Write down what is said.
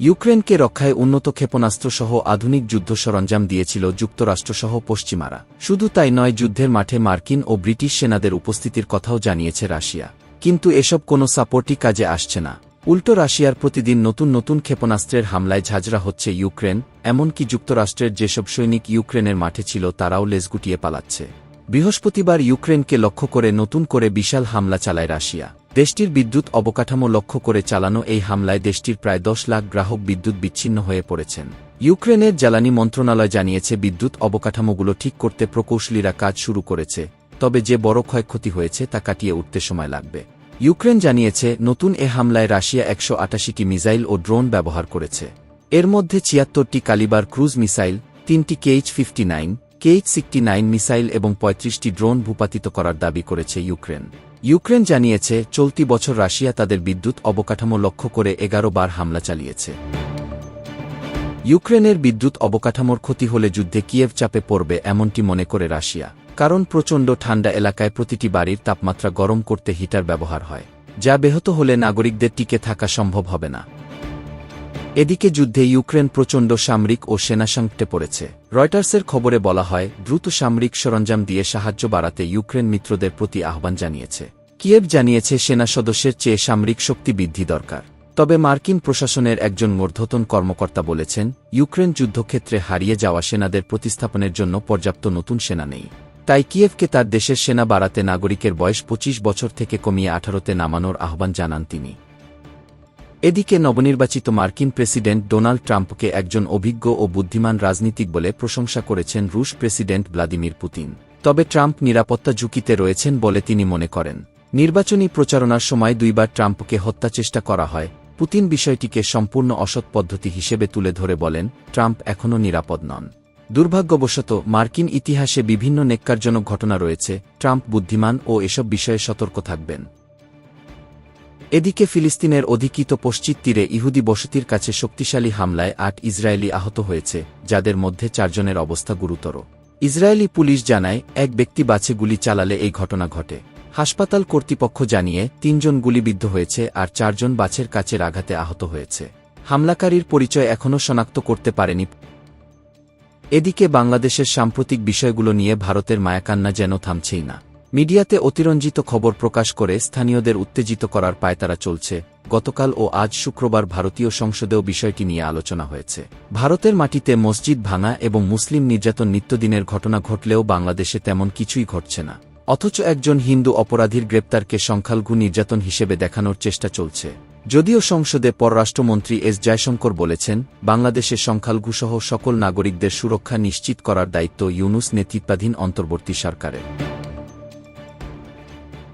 ইউক্রেনকে রক্ষায় উন্নত ক্ষেপণাস্ত্রসহ আধুনিক যুদ্ধ সরঞ্জাম দিয়েছিল যুক্তরাষ্ট্রসহ পশ্চিমারা। শুধু তাই নয়, যুদ্ধের মাঠে মার্কিন ও ব্রিটিশ সেনাদের উপস্থিতির কথাও জানিয়েছে রাশিয়া। কিন্তু এসব কোনো সাপোর্টই কাজে আসছে না। উল্টো রাশিয়ার প্রতিদিন নতুন নতুন ক্ষেপণাস্ত্রের হামলায় ঝাঁঝরা হচ্ছে ইউক্রেন, এমনকি যুক্তরাষ্ট্রের যেসব সৈনিক ইউক্রেনের মাঠে ছিল তারাও লেজ গুটিয়ে পালাচ্ছে। বৃহস্পতিবার ইউক্রেনকে লক্ষ্য করে নতুন করে বিশাল হামলা চালায় রাশিয়া। দেশটির বিদ্যুৎ অবকাঠামো লক্ষ্য করে চালানো এই হামলায় দেশটির প্রায় দশ লাখ গ্রাহক বিদ্যুৎ বিচ্ছিন্ন হয়ে পড়েছেন। ইউক্রেনের জ্বালানি মন্ত্রণালয় জানিয়েছে, বিদ্যুৎ অবকাঠামোগুলো ঠিক করতে প্রকৌশলীরা কাজ শুরু করেছে, তবে যে বড় ক্ষয়ক্ষতি হয়েছে তা কাটিয়ে উঠতে সময় লাগবে। ইউক্রেন জানিয়েছে, নতুন এ হামলায় রাশিয়া একশো আটাশিটি মিসাইল ও ড্রোন ব্যবহার করেছে। এর মধ্যে ছিয়াত্তরটি কালিবার ক্রুজ মিসাইল, তিনটি KH fifty nine KH sixty nine missile এবং পঁয়ত্রিশটি ড্রোন ভূপাতিত করার দাবি করেছে ইউক্রেন। ইউক্রেন জানিয়েছে, চলতি বছর রাশিয়া তাদের বিদ্যুৎ অবকাঠামো লক্ষ্য করে এগারো বার হামলা চালিয়েছে। ইউক্রেনের বিদ্যুৎ অবকাঠামোর ক্ষতি হলে যুদ্ধে কিয়েভ চাপে পড়বে এমনটি মনে করে রাশিয়া, কারণ প্রচণ্ড ঠান্ডা এলাকায় প্রতিটি বাড়ির তাপমাত্রা গরম করতে হিটার ব্যবহার হয়, যা ব্যাহত হলে নাগরিকদের টিকে থাকা সম্ভব হবে না। এদিকে যুদ্ধে ইউক্রেন প্রচণ্ড সামরিক ও সেনা সংকটে পড়েছে। রয়টার্সের খবরে বলা হয়, দ্রুত সামরিক সরঞ্জাম দিয়ে সাহায্য বাড়াতে ইউক্রেন মিত্রদের প্রতি আহ্বান জানিয়েছে। কিয়েভ জানিয়েছে, সেনা সদস্যের চেয়ে সামরিক শক্তি বৃদ্ধি দরকার। তবে মার্কিন প্রশাসনের একজন মূর্ধতন কর্মকর্তা বলেছেন, ইউক্রেন যুদ্ধক্ষেত্রে হারিয়ে যাওয়া সেনাদের প্রতিস্থাপনের জন্য পর্যাপ্ত নতুন সেনা নেই। তাই কিয়েভকে তার দেশের সেনা বাড়াতে নাগরিকের বয়স ২৫ বছর থেকে কমিয়ে আঠারোতে নামানোর আহ্বান জানান তিনি। এদিকে নবনির্বাচিত মার্কিন প্রেসিডেন্ট ডোনাল্ড ট্রাম্পকে একজন অভিজ্ঞ ও বুদ্ধিমান রাজনীতিক বলে প্রশংসা করেছেন রুশ প্রেসিডেন্ট ভ্লাদিমির পুতিন। তবে ট্রাম্প নিরাপত্তা ঝুঁকিতে রয়েছেন বলে তিনি মনে করেন। নির্বাচনী প্রচারণার সময় দুইবার ট্রাম্পকে হত্যা চেষ্টা করা হয়। পুতিন বিষয়টিকে সম্পূর্ণ অসৎ পদ্ধতি হিসেবে তুলে ধরে বলেন, ট্রাম্প এখনও নিরাপদ নন। দুর্ভাগ্যবশত, মার্কিন ইতিহাসে বিভিন্ন নেককারজনক ঘটনা রয়েছে। ট্রাম্প বুদ্ধিমান ও এসব বিষয়ে সতর্ক থাকবেন। এদিকে ফিলিস্তিনের অধিকৃত পশ্চিম তীরে ইহুদি বসতির কাছে শক্তিশালী হামলায় আট ইসরায়েলি আহত হয়েছে, যাদের মধ্যে চারজনের অবস্থা গুরুতর। ইসরায়েলি পুলিশ জানায়, এক ব্যক্তি বাছে গুলি চালালে এই ঘটনা ঘটে। হাসপাতাল কর্তৃপক্ষ জানিয়ে, তিনজন গুলিবিদ্ধ হয়েছে আর চারজন বাছের কাছের আঘাতে আহত হয়েছে। হামলাকারীর পরিচয় এখনও শনাক্ত করতে পারেনি। এদিকে বাংলাদেশের সাম্প্রতিক বিষয়গুলো নিয়ে ভারতের মায়াকান্না যেন থামছেই না। মিডিয়াতে অতিরঞ্জিত খবর প্রকাশ করে স্থানীয়দের উত্তেজিত করার পায়তারা চলছে। গতকাল ও আজ শুক্রবার ভারতীয় সংসদেও বিষয়টি নিয়ে আলোচনা হয়েছে। ভারতের মাটিতে মসজিদ ভাঙা এবং মুসলিম নির্যাতন নিত্যদিনের ঘটনা ঘটলেও বাংলাদেশে তেমন কিছুই ঘটছে না। অথচ একজন হিন্দু অপরাধীর গ্রেপ্তারকে সংখ্যালঘু নির্যাতন হিসেবে দেখানোর চেষ্টা চলছে। যদিও সংসদে পররাষ্ট্রমন্ত্রী এস জয়শঙ্কর বলেছেন বাংলাদেশের সংখ্যালঘুসহ সকল নাগরিকদের সুরক্ষা নিশ্চিত করার দায়িত্ব ইউনুস নেতৃত্বাধীন অন্তর্বর্তী সরকারের।